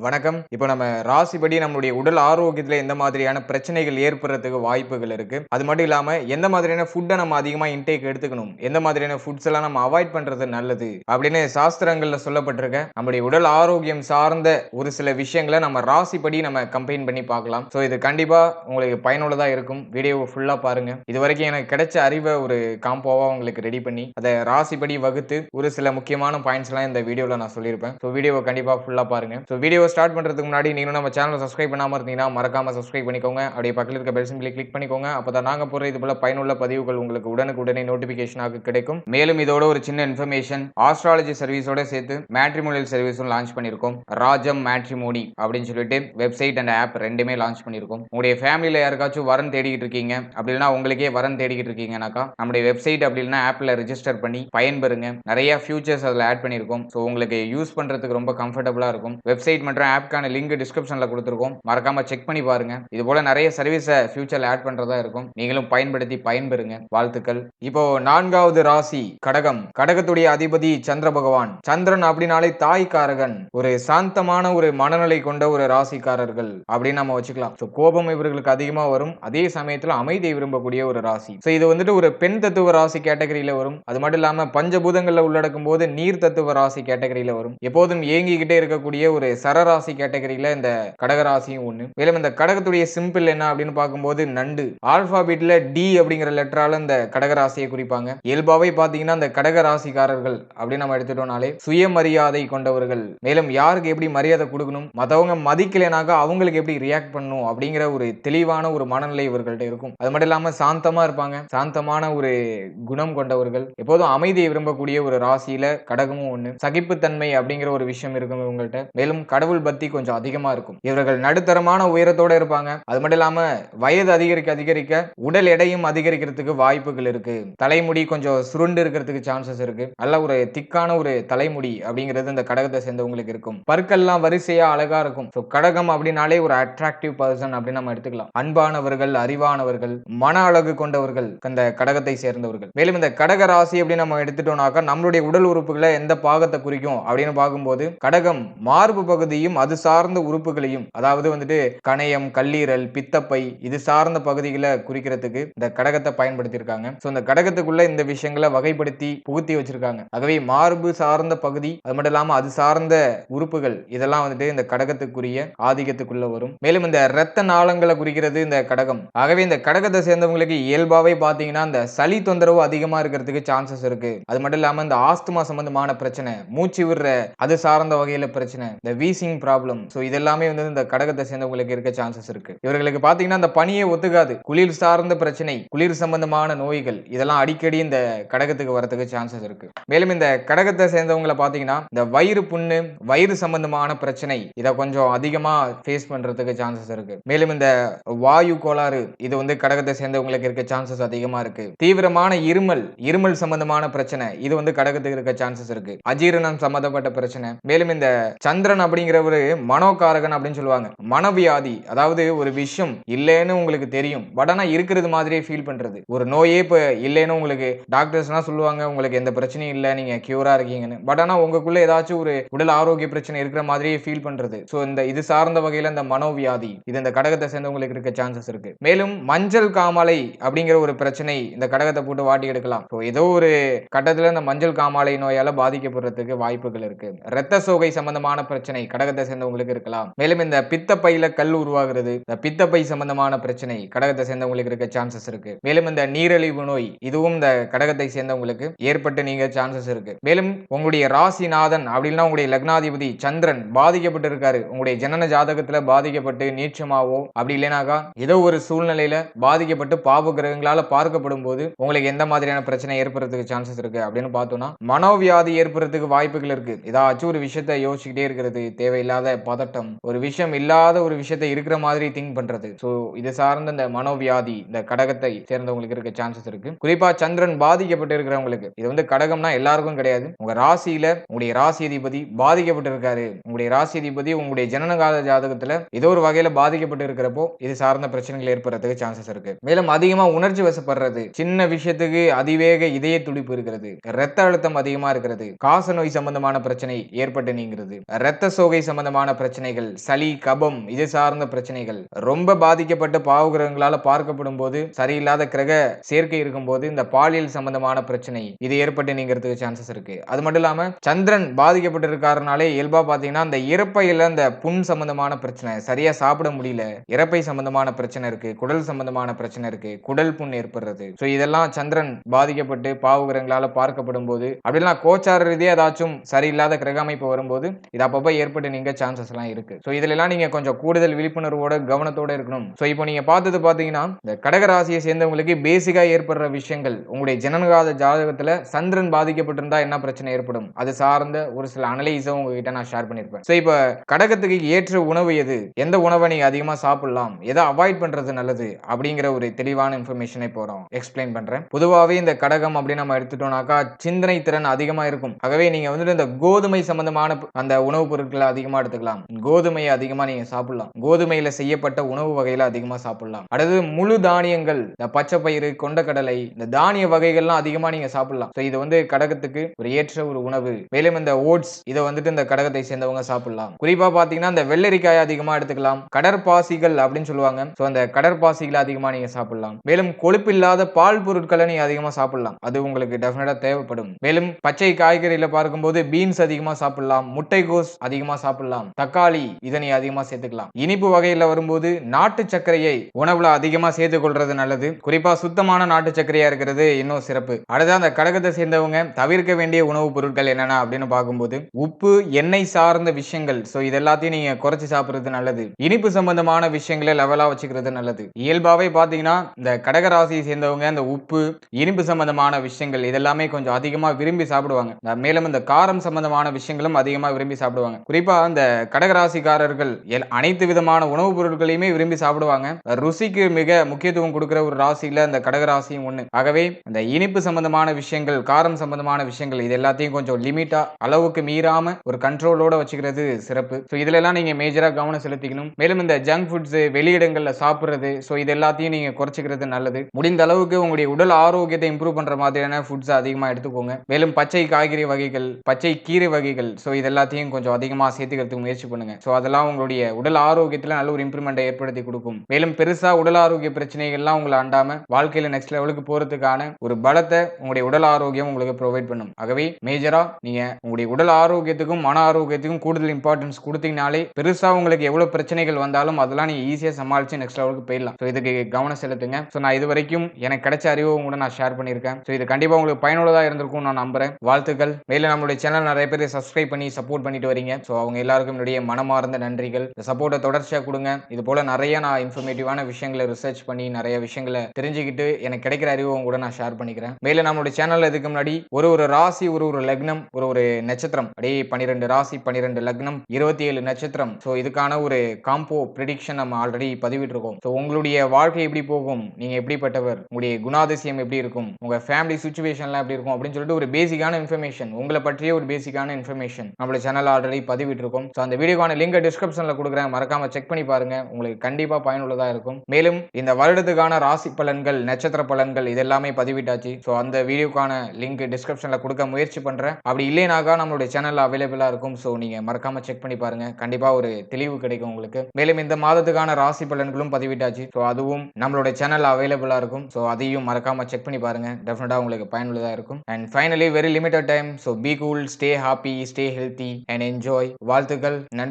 வணக்கம். இப்போ நம்ம ராசிப்படி நம்மளுடைய உடல் ஆரோக்கியத்தில் எந்த மாதிரியான பிரச்சனைகள் ஏற்படுறதுக்கு வாய்ப்புகள் இருக்கு? அது மட்டும் இல்லாமல் எந்த மாதிரியான ஃபுட்டை நம்ம அதிகமாக இன்டேக் எடுத்துக்கணும்? எந்த மாதிரியான ஃபுட்ஸ் எல்லாம் நம்ம அவாய்ட் பண்றது நல்லது? அப்படின்னு சாஸ்திரங்கள்ல சொல்லப்பட்டிருக்க. நம்மளுடைய உடல் ஆரோக்கியம் சார்ந்த ஒரு சில விஷயங்களை நம்ம ராசிப்படி நம்ம கம்பைன் பண்ணி பார்க்கலாம். ஸோ இது கண்டிப்பாக உங்களுக்கு பயனுள்ளதா இருக்கும். வீடியோவை ஃபுல்லாக பாருங்க. இது வரைக்கும் எனக்கு கிடைச்ச அறிவை ஒரு காம்போவா உங்களுக்கு ரெடி பண்ணி அதை ராசிப்படி வகுத்து ஒரு சில முக்கியமான பாயிண்ட்ஸ் எல்லாம் இந்த வீடியோவில் நான் சொல்லியிருப்பேன். ஸோ வீடியோவை கண்டிப்பாக ஃபுல்லாக பாருங்க. ஸோ வீடியோ ஸ்டார்ட் பண்ணுறதுக்கு முன்னாடி நீங்களும் நம்ம சேனலை சப்ஸ்கிரைப் பண்ணாமல் இருந்தீங்கன்னா மறக்காம சப்ஸ்கிரைப் பண்ணிக்கோங்க. அப்படியே பக்கத்தில் இருக்க பெல் சிம்பிளை கிளிக் பண்ணிக்கோங்க. அப்பதான் நாங்கள் போகிற இது போல பயனுள்ள பதிவுகள் உங்களுக்கு உடனுக்குடனே நோட்டிஃபிகேஷனாக கிடைக்கும். மேலும் இதோட ஒரு சின்ன இன்ஃபர்மேஷன் ஆஸ்ட்ராலஜி சர்வீஸோட சேர்த்து மேட்ரிமோனியல் சர்வீஸும் லான்ச் பண்ணியிருக்கோம். ராஜம் மேட்ரிமோனி அப்படின்னு சொல்லிட்டு வெப்சைட் அண்ட் ஆப் ரெண்டுமே லான்ச் பண்ணியிருக்கோம். உங்களுடைய ஃபேமிலியில் யாருக்காச்சும் வரன் தேடிக்கிட்டு இருக்கீங்க. அப்படி இல்லைன்னா உங்களுக்கே வரன் தேடிக்கிட்டு இருக்கீங்கனாக்கா நம்முடைய வெப்சைட் அப்படி இல்லைன்னா ஆப்பில் ரெஜிஸ்டர் பண்ணி பயன்பெறுங்க. நிறைய ஃபியூச்சர்ஸ் அதில் ஆட் பண்ணியிருக்கோம். ஸோ உங்களுக்கு யூஸ் பண்ணுறதுக்கு ரொம்ப கம்ஃபர்டபுளாக இருக்கும். வெப்சைட் மற்றும் ஆப்க்கான லிங்க் டிஸ்கிரிப்ஷனில் கொடுத்துருக்கோம். மறக்காம செக் பண்ணி பாருங்க. இது போல நிறைய சர்வீஸை ஃபியூச்சரில் ஆட் பண்ணுறதா இருக்கும். நீங்களும் பயன்படுத்தி பயன்பெறுங்க. வாழ்த்துக்கள். இப்போ நான்காவது ராசி கடகம். கடகத்துடைய அதிபதி சந்திர பகவான். சந்திரன் அப்படின்னாலே தாய்க்காரகன். ஒரு சாந்தமான ஒரு மனநிலை கொண்ட ஒரு ராசிக்காரர்கள் அப்படின்னு நம்ம வச்சுக்கலாம். ஸோ கோபம் இவர்களுக்கு அதிகமாக வரும். அதே சமயத்தில் அமைதியை விரும்பக்கூடிய ஒரு ராசி. ஸோ இது வந்துட்டு ஒரு பெண் தத்துவ ராசி கேட்டகரியில வரும். அது மட்டும் இல்லாம பஞ்சபூதங்களில் உள்ளடக்கும் போது நீர் தத்துவ ராசி கேட்டகரியில வரும். எப்போதும் ஏங்கிக்கிட்டே இருக்கக்கூடிய ஒரு கடகராசி கேட்டகரியில இந்த கடகராசியும் ஒண்ணு. மேலும் இந்த கடகத்துடைய சிம்பிள் என்ன அப்படின்னு பார்க்கும்போது நண்டு. ஆல்பாபெட்ல டி அப்படிங்கிற லெட்டரால இந்த கடகராசியை குறிப்பாங்க. இயல்பாவே பாத்தீங்கன்னா இந்த கடகராசிக்காரர்கள் அப்படின்னு நம்ம எடுத்துட்டோம்னாலே சுயமரியாதை கொண்டவர்கள். மேலும் யாருக்கு எப்படி மரியாதை கொடுக்கணும்? மற்றவங்க மதிக்கலைனாக்கா அவங்களுக்கு எப்படி ரியாக்ட் பண்ணணும்? அப்படிங்கிற ஒரு தெளிவான ஒரு மனநிலை இவர்கள்ட்ட இருக்கும். அது மட்டும் இல்லாம சாந்தமா இருப்பாங்க. சாந்தமான ஒரு குணம் கொண்டவர்கள். எப்போதும் அமைதியை விரும்பக்கூடிய ஒரு ராசியில கடகமும் ஒண்ணு. சகிப்புத்தன்மை அப்படிங்கிற ஒரு விஷயம் இருக்கும் இவங்கள்ட்ட. மேலும் கடவுள் பக்தி கொஞ்சம் அதிகமா இருக்கும். இவர்கள் நடுத்தரமான உயரத்தோட இருப்பாங்க. அது மட்டும் இல்லாம வயது அதிகரிக்க அதிகரிக்க உடல் எடையும் அதிகரிக்கிறதுக்கு வாய்ப்புகள் இருக்கு. தலைமுடி கொஞ்சம் சுருண்டு இருக்கிறதுக்கு சான்சஸ் இருக்கு. நல்ல ஒரு திக்கான ஒரு தலைமுடி அப்படிங்கிறது இந்த கடகத்தை சேர்ந்தவங்களுக்கு இருக்கும். பற்கள்லாம் வரிசையா அழகா இருக்கும். ஸோ கடகம் அப்படின்னாலே ஒரு அட்ராக்டிவ் பர்சன் அப்படின்னு நம்ம எடுத்துக்கலாம். அன்பானவர்கள் அறிவானவர்கள் மன அழகு கொண்டவர்கள் இந்த கடகத்தை சேர்ந்தவர்கள். மேலும் இந்த கடக ராசி அப்படின்னு நம்ம எடுத்துட்டோம்னாக்கா நம்மளுடைய உடல் உறுப்புகளை எந்த பாகத்தை குறிக்கும் அப்படின்னு பார்க்கும்போது கடகம் மார்பு பகுதி பகுதியையும் அது சார்ந்த உறுப்புகளையும் அதாவது வந்துட்டு கணையம் கல்லீரல் பித்தப்பை இது சார்ந்த பகுதிகளை குறிக்கிறதுக்கு இந்த கடகத்தை பயன்படுத்தியிருக்காங்க. ஸோ இந்த கடகத்துக்குள்ள இந்த விஷயங்களை வகைப்படுத்தி புகுத்தி வச்சிருக்காங்க. ஆகவே மார்பு சார்ந்த பகுதி அது மட்டும் இல்லாமல் அது சார்ந்த உறுப்புகள் இதெல்லாம் வந்துட்டு இந்த கடகத்துக்குரிய ஆதிக்கத்துக்குள்ள வரும். மேலும் இந்த இரத்த நாளங்களை குறிக்கிறது இந்த கடகம். ஆகவே இந்த கடகத்தை சேர்ந்தவங்களுக்கு இயல்பாவே பார்த்தீங்கன்னா இந்த சளி தொந்தரவு அதிகமா இருக்கிறதுக்கு சான்சஸ் இருக்கு. அது மட்டும் இல்லாம இந்த ஆஸ்துமா சம்பந்தமான பிரச்சனை மூச்சு விடுற அது சார்ந்த வகையில பிரச்சனை இந்த வீசிங் ப்ராப்ளம் ஸோ இதெல்லாமே வந்து இந்த கடகத்தை சேர்ந்தவங்களுக்கு இருக்க சான்சஸ் இருக்கு. இவர்களுக்கு பாத்தீங்கன்னா அந்த பனியை ஒத்துக்காது. குளிர் சார்ந்த பிரச்சனை குளிர் சம்பந்தமான நோய்கள் இதெல்லாம் அடிக்கடி இந்த கடகத்துக்கு வரத்துக்கு சான்சஸ் இருக்கு. மேலும் இந்த கடகத்தை சேர்ந்தவங்களை பாத்தீங்கன்னா இந்த வயிறு புண்ணு வயிறு சம்பந்தமான பிரச்சனை இதை கொஞ்சம் அதிகமா ஃபேஸ் பண்றதுக்கு சான்சஸ் இருக்கு. மேலும் இந்த வாயு கோளாறு இது வந்து கடகத்தை சேர்ந்தவங்களுக்கு இருக்க சான்சஸ் அதிகமா இருக்கு. தீவிரமான இருமல் இருமல் சம்பந்தமான பிரச்சனை இது வந்து கடகத்துக்கு இருக்க சான்சஸ் இருக்கு. அஜீரணம் சம்பந்தப்பட்ட பிரச்சனை. மேலும் இந்த சந்திரன் அப்படிங்கிற அப்படிங்கிறவரு மனோகாரகன் அப்படின்னு சொல்லுவாங்க. மனவியாதி அதாவது ஒரு விஷயம் இல்லைன்னு உங்களுக்கு தெரியும். பட் ஆனா இருக்கிறது மாதிரியே ஃபீல் பண்றது. ஒரு நோயே இப்போ இல்லைன்னு உங்களுக்கு டாக்டர்ஸ்லாம் சொல்லுவாங்க உங்களுக்கு எந்த பிரச்சனையும் இல்லை நீங்க கியூரா இருக்கீங்கன்னு. பட் ஆனா உங்களுக்குள்ள ஏதாச்சும் ஒரு உடல் ஆரோக்கிய பிரச்சனை இருக்கிற மாதிரியே ஃபீல் பண்றது. ஸோ இந்த இது சார்ந்த வகையில இந்த மனோவியாதி இது இந்த கடகத்தை சேர்ந்தவங்களுக்கு இருக்க சான்சஸ் இருக்கு. மேலும் மஞ்சள் காமாலை அப்படிங்கிற ஒரு பிரச்சனை இந்த கடகத்தை போட்டு வாட்டி எடுக்கலாம். ஸோ ஏதோ ஒரு கட்டத்துல இந்த மஞ்சள் காமாலை நோயால பாதிக்கப்படுறதுக்கு வாய்ப்புகள் இருக்கு. இரத்த சோகை சம்பந்தமான பிரச்சனை கடகத்தை சேர்ந்தவங்களுக்கு இருக்கலாம். மேலும் இந்த பித்தப்பையில கல் உருவாகிறது. இந்த பித்தப்பை சம்பந்தமான பிரச்சனை கடகத்தை சேர்ந்தவங்களுக்கு இருக்க சான்சஸ் இருக்கு. மேலும் இந்த நீரிழிவு நோய் இதுவும் இந்த கடகத்தை சேர்ந்தவங்களுக்கு ஏற்பட்டு நீங்க சான்சஸ் இருக்கு. மேலும் உங்களுடைய ராசிநாதன் அப்படின்னா உங்களுடைய லக்னாதிபதி சந்திரன் பாதிக்கப்பட்டு இருக்காரு. உங்களுடைய ஜனன ஜாதகத்துல பாதிக்கப்பட்டு நீச்சமாவோ அப்படி இல்லைனாக்கா ஏதோ ஒரு சூழ்நிலையில பாதிக்கப்பட்டு பாவ கிரகங்களால பார்க்கப்படும் போது உங்களுக்கு எந்த மாதிரியான பிரச்சனை ஏற்படுறதுக்கு சான்சஸ் இருக்கு அப்படின்னு பார்த்தோம்னா மனோவியாதி ஏற்படுறதுக்கு வாய்ப்புகள் இருக்கு. ஏதாச்சும் ஒரு விஷயத்த யோசிச்சுக்கிட்டே இருக்கிறது தேவையில்லாத பதட்டம் ஒரு விஷயம் இல்லாத ஒரு விஷயத்தை இருக்கிற மாதிரி திங்க் பண்றது. ஸோ இது சார்ந்த இந்த மனோவியாதி இந்த கடகத்தை சேர்ந்தவங்களுக்கு இருக்க சான்சஸ் இருக்கு. குறிப்பா சந்திரன் பாதிக்கப்பட்டு இருக்கிறவங்களுக்கு இது வந்து கடகம்னா எல்லாருக்கும் கிடையாது. உங்க ராசியில உங்களுடைய ராசி அதிபதி பாதிக்கப்பட்டு இருக்காரு உங்களுடைய ராசி அதிபதி உங்களுடைய ஜனனகால ஜாதகத்துல ஏதோ ஒரு வகையில பாதிக்கப்பட்டு இருக்கிறப்போ இது சார்ந்த பிரச்சனைகள் ஏற்படுறதுக்கு சான்சஸ் இருக்கு. மேலும் அதிகமா உணர்ச்சி வசப்படுறது சின்ன விஷயத்துக்கு அதிவேக இதய துடிப்பு இருக்கிறது ரத்த அழுத்தம் அதிகமா இருக்கிறது காச நோய் சம்பந்தமான பிரச்சனை ஏற்பட்டு நீங்கிறது ரத்த சோகை சம்பந்தமான பிரச்சனைகள் சளி கபம் இது சார்ந்த பிரச்சனைகள். ரொம்ப பாதிக்கப்பட்ட பாவகிரகங்களால பார்க்கப்படும் போது சரியில்லாத கிரக சேர்க்கை இருக்கும்போது இந்த பாலியல் சம்பந்தமான பிரச்சனை இது ஏற்பட்டு நீங்கிறதுக்கு சான்சஸ் இருக்கு. அது மட்டும் இல்லாம சந்திரன் பாதிக்கப்பட்டிருக்காருனாலே இயல்பா பாத்தீங்கன்னா அந்த இறப்பையில அந்த புண் சம்பந்தமான பிரச்சனை சரியா சாப்பிட முடியல இறப்பை சம்பந்தமான பிரச்சனை இருக்கு குடல் சம்பந்தமான பிரச்சனை இருக்கு குடல் புண் ஏற்படுறது. சோ இதெல்லாம் சந்திரன் பாதிக்கப்பட்டு பாவகிரகங்களால பார்க்கப்படும் போது அப்படிலாம் கோச்சார ரீதியாக ஏதாச்சும் சரியில்லாத கிரக அமைப்பு வரும்போது இது அப்பப்போ ஏற்பட்டு நீங்க சான்சஸ் எல்லாம் இருக்கு. ஸோ இதுல எல்லாம் நீங்க கொஞ்சம் கூடுதல் விழிப்புணர்வோட கவனத்தோட இருக்கணும். ஸோ இப்போ நீங்க பார்த்தது பாத்தீங்கன்னா இந்த கடக ராசியை சேர்ந்தவங்களுக்கு பேசிக்கா ஏற்படுற விஷயங்கள் உங்களுடைய ஜனனகால ஜாதகத்துல சந்திரன் பாதிக்கப்பட்டிருந்தா என்ன பிரச்சனை ஏற்படும்? அது சார்ந்த ஒரு சில அனலைஸும் உங்ககிட்ட நான் ஷேர் பண்ணிருப்பேன். ஸோ இப்போ கடகத்துக்கு ஏற்ற உணவு எது? எந்த உணவை நீங்க அதிகமா சாப்பிடலாம்? எதை அவாய்ட் பண்றது நல்லது? அப்படிங்கிற ஒரு தெளிவான இன்ஃபர்மேஷனை போறோம். எக்ஸ்பிளைன் பண்றேன். பொதுவாகவே இந்த கடகம் அப்படின்னு நம்ம எடுத்துட்டோம்னாக்கா சிந்தனை திறன் அதிகமா இருக்கும். ஆகவே நீங்க வந்துட்டு இந்த கோதுமை சம்பந்தமான அந்த உணவுப் பொருட்களை அதிகமா எடுத்துக்கலாம். கோதுமையை அதிகமா நீங்க சாப்பிடலாம். கோதுமையில செய்யப்பட்ட உணவு வகையில அதிகமா சாப்பிடலாம். அடுத்தது முழு தானியங்கள் இந்த பச்சை பயிறு கொண்டக்கடலை இந்த தானிய வகைகள்லாம் அதிகமா நீங்க சாப்பிடலாம். ஸோ இது வந்து கடகத்துக்கு ஒரு ஏற்ற ஒரு உணவு. மேலும் இந்த ஓட்ஸ் இதை வந்துட்டு இந்த கடகத்தை சேர்ந்தவங்க சாப்பிடலாம். குறிப்பா பாத்தீங்கன்னா இந்த வெள்ளரிக்காய் அதிகமா எடுத்துக்கலாம். கடற்பாசிகள் அப்படின்னு சொல்லுவாங்க. ஸோ அந்த கடற்பாசிகளை அதிகமா நீங்க சாப்பிடலாம். மேலும் கொழுப்பில்லாத பால் பொருட்களை நீங்க அதிகமா சாப்பிடலாம். அது உங்களுக்கு டெஃபினட்டா தேவைப்படும். மேலும் பச்சை காய்கறியில பார்க்கும்போது பீன்ஸ் அதிகமா சாப்பிடலாம். முட்டைகோஸ் அதிகமா சாப்பிடலாம். தக்காளி இதை நீ அதிகமா சேர்த்துக்கலாம். இனிப்பு வகையில வரும்போது நாட்டு சர்க்கரையை உணவுல அதிகமா சேர்த்துக் கொள்றது நல்லது. குறிப்பா சுத்தமான நாட்டு சர்க்கரையா இருக்கிறது இன்னும் சிறப்பு. அடுத்து அந்த கடகத்தை சேர்ந்தவங்க தவிர்க்க வேண்டிய உணவுப் பொருட்கள் என்னென்ன அப்படின்னு பார்க்கும்போது உப்பு எண்ணெய் சார்ந்த விஷயங்கள். ஸோ இது எல்லாத்தையும் நீங்க குறைச்சு சாப்பிடுறது நல்லது. இனிப்பு சம்பந்தமான விஷயங்களை லெவலா வச்சுக்கிறது நல்லது. இயல்பாவே பாத்தீங்கன்னா இந்த கடக ராசியை சேர்ந்தவங்க இந்த உப்பு இனிப்பு சம்பந்தமான விஷயங்கள் இதெல்லாமே கொஞ்சம் அதிகமா விரும்பி சாப்பிடுவாங்க. மேலும் இந்த காரம் சம்பந்தமான விஷயங்களும் அதிகமா விரும்பி சாப்பிடுவாங்க. குறிப்பா இந்த கடகராசிக்காரர்கள் எல்- அனைத்து விதமான உணவுப் பொருட்களையுமே விரும்பி சாப்பிடுவாங்க. ருசிக்கு மிக முக்கியத்துவம் கொடுக்குற ஒரு ராசியில் அந்த கடகராசியும் ஒன்று ஆகவே இந்த இனிப்பு சம்பந்தமான விஷயங்கள் காரம் சம்பந்தமான விஷயங்கள் இது எல்லாத்தையும் கொஞ்சம் லிமிட்டா அளவுக்கு மீறாம ஒரு கண்ட்ரோலோட வச்சுக்கிறது சிறப்பு. ஸோ இதுல எல்லாம் நீங்க மேஜரா கவனம் செலுத்திக்கணும். மேலும் இந்த ஜங்க் ஃபுட்ஸ் வெளியிடங்கள்ல சாப்பிட்றது ஸோ இது எல்லாத்தையும் நீங்க குறைச்சிக்கிறது நல்லது. முடிந்த அளவுக்கு உங்களுடைய உடல் ஆரோக்கியத்தை இம்ப்ரூவ் பண்ற மாதிரியான ஃபுட்ஸ் அதிகமா எடுத்துக்கோங்க. மேலும் பச்சை காய்கறி வகைகள் பச்சை கீரை வகைகள் ஸோ இது எல்லாத்தையும் கொஞ்சம் அதிகமாக சேர்த்து சேர்த்துக்கிறதுக்கு முயற்சி பண்ணுங்க. ஸோ அதெல்லாம் உங்களுடைய உடல் ஆரோக்கியத்தில் நல்ல ஒரு இம்ப்ரூவ்மெண்ட்டை ஏற்படுத்தி கொடுக்கும். மேலும் பெருசாக உடல் ஆரோக்கிய பிரச்சனைகள்லாம் உங்களை அண்டாம வாழ்க்கையில் நெக்ஸ்ட் லெவலுக்கு போகிறதுக்கான ஒரு பலத்தை உங்களுடைய உடல் ஆரோக்கியம் உங்களுக்கு ப்ரொவைட் பண்ணும். ஆகவே மேஜரா நீங்கள் உங்களுடைய உடல் ஆரோக்கியத்துக்கும் மன ஆரோக்கியத்துக்கும் கூடுதல் இம்பார்ட்டன்ஸ் கொடுத்தீங்கனாலே பெருசாக உங்களுக்கு எவ்வளோ பிரச்சனைகள் வந்தாலும் அதெல்லாம் நீங்கள் ஈஸியாக சமாளிச்சு நெக்ஸ்ட் லெவலுக்கு போயிடலாம். ஸோ இதுக்கு கவனம் செலுத்துங்க. ஸோ நான் இது வரைக்கும் எனக்கு கிடைச்ச அறிவு கூட நான் ஷேர் பண்ணியிருக்கேன். ஸோ இது கண்டிப்பாக உங்களுக்கு பயனுள்ளதாக இருந்திருக்கும் நான் நம்புறேன். வாழ்த்துக்கள். மேலும் நம்மளுடைய சேனல் நிறைய பேர் சப்ஸ்கிரைப் பண்ணி சப்போர்ட் பண்ணிட்டு வரீங்க. ஸோ அவங்க எல்லாருக்கும் என்னுடைய மனமார்ந்த நன்றிகள். இந்த சப்போர்ட்டை தொடர்ச்சியாக கொடுங்க. இது போல நிறைய நான் இன்ஃபர்மேட்டிவான விஷயங்களை ரிசர்ச் பண்ணி நிறைய விஷயங்களை தெரிஞ்சுக்கிட்டு எனக்கு கிடைக்கிற அறிவும் கூட நான் ஷேர் பண்ணிக்கிறேன். மேலே நம்மளுடைய சேனலில் இதுக்கு முன்னாடி ஒரு ஒரு ராசி ஒரு ஒரு லக்னம் ஒரு ஒரு நட்சத்திரம். அப்படியே பன்னிரெண்டு ராசி பன்னிரெண்டு லக்னம் இருபத்தி ஏழு நட்சத்திரம். ஸோ இதுக்கான ஒரு காம்போ ப்ரிடிக்ஷன் நம்ம ஆல்ரெடி பதிவிட்டிருக்கோம். ஸோ உங்களுடைய வாழ்க்கை எப்படி போகும்? நீங்க எப்படிப்பட்டவர்? உங்களுடைய குணாதிசயம் எப்படி இருக்கும்? உங்க ஃபேமிலி சுச்சுவேஷன்லாம் எப்படி இருக்கும்? அப்படின்னு சொல்லிட்டு ஒரு பேசிக்கான இன்ஃபர்மேஷன் உங்களை பற்றிய ஒரு பேசிக்கான இன்ஃபர்மேஷன் நம்மளோட சேனல் ஆல்ரெடி இருக்கோம். ஸோ அந்த வீடியோக்கான லிங்க் டிஸ்கிரிப்ஷனில் கொடுக்குறேன். மறக்காம செக் பண்ணி பாருங்க. உங்களுக்கு கண்டிப்பா பயனுள்ளதா இருக்கும். மேலும் இந்த வருடத்துக்கான ராசி பலன்கள் நட்சத்திர பலன்கள் இதெல்லாமே பதிவிட்டாச்சு. ஸோ அந்த வீடியோக்கான லிங்க் டிஸ்கிரிப்ஷனில் கொடுக்க முயற்சி பண்றேன். அப்படி இல்லைனாக்கா நம்மளுடைய சேனல் அவைலபிளா இருக்கும். ஸோ நீங்க மறக்காம செக் பண்ணி பாருங்க. கண்டிப்பா ஒரு தெளிவு கிடைக்கும் உங்களுக்கு. மேலும் இந்த மாதத்துக்கான ராசி பலன்களும் பதிவிட்டாச்சு. ஸோ அதுவும் நம்மளோட சேனல் அவைலபிளா இருக்கும். ஸோ அதையும் மறக்காம செக் பண்ணி பாருங்க. டெஃபினட்டா உங்களுக்கு பயனுள்ளதா இருக்கும். And finally very limited time so be cool stay happy stay healthy and enjoy வாழ்த்துக்கள். நன்றி.